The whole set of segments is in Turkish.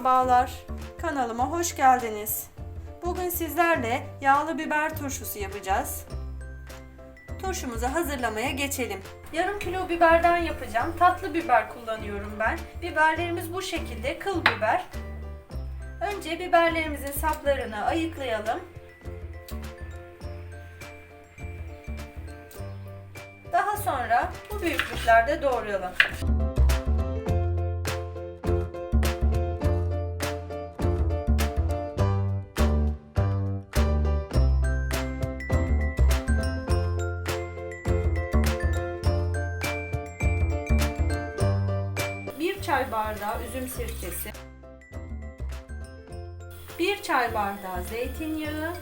Merhabalar, kanalıma hoş geldiniz. Bugün sizlerle yağlı biber turşusu yapacağız. Turşumuzu hazırlamaya geçelim. Yarım kilo biberden yapacağım. Tatlı biber kullanıyorum ben. Biberlerimiz bu şekilde, kıl biber. Önce biberlerimizin saplarını ayıklayalım. Daha sonra bu büyüklüklerde doğrayalım. Çay bardağı üzüm sirkesi, bir çay bardağı zeytinyağı,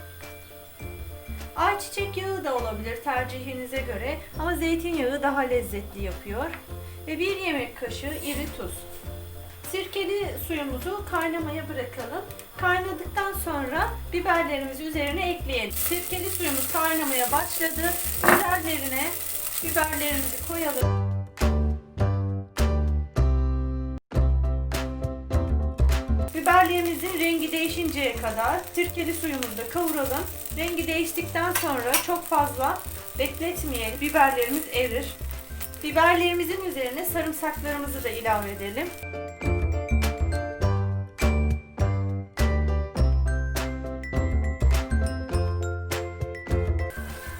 ayçiçek yağı da olabilir tercihinize göre ama zeytinyağı daha lezzetli yapıyor ve bir yemek kaşığı iri tuz. Sirkeli suyumuzu kaynamaya bırakalım. Kaynadıktan sonra biberlerimizi üzerine ekleyelim. Sirkeli suyumuz kaynamaya başladı. Üzerlerine biberlerimizi koyalım. Biberlerimizin rengi değişinceye kadar sirkeli suyumuzda kavuralım. Rengi değiştikten sonra çok fazla bekletmeyelim. Biberlerimiz erir. Biberlerimizin üzerine sarımsaklarımızı da ilave edelim.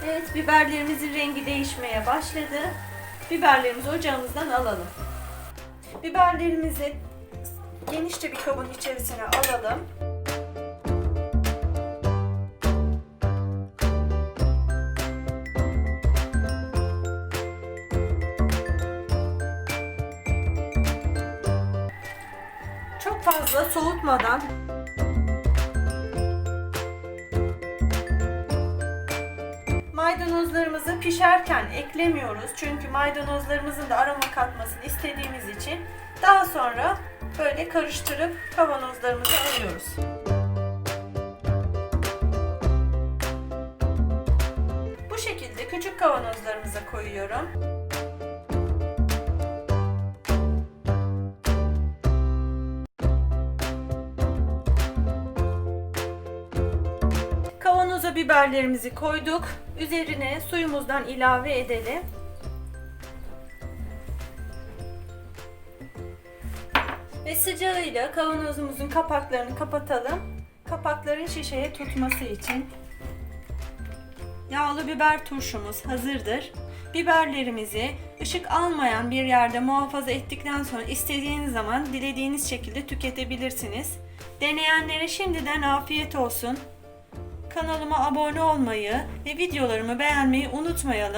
Evet, biberlerimizin rengi değişmeye başladı. Biberlerimizi ocağımızdan alalım. Biberlerimizi genişçe bir kabın içerisine alalım. Çok fazla soğutmadan Maydanozlarımızı pişerken eklemiyoruz. Çünkü maydanozlarımızın da aroma katmasını istediğimiz için daha sonra böyle karıştırıp kavanozlarımıza alıyoruz. Bu şekilde küçük kavanozlarımıza koyuyorum. Kavanoza biberlerimizi koyduk. Üzerine suyumuzdan ilave edelim. Ve sıcağıyla kavanozumuzun kapaklarını kapatalım. Kapakların şişeye tutması için. Yağlı biber turşumuz hazırdır. Biberlerimizi ışık almayan bir yerde muhafaza ettikten sonra istediğiniz zaman dilediğiniz şekilde tüketebilirsiniz. Deneyenlere şimdiden afiyet olsun. Kanalıma abone olmayı ve videolarımı beğenmeyi unutmayalım.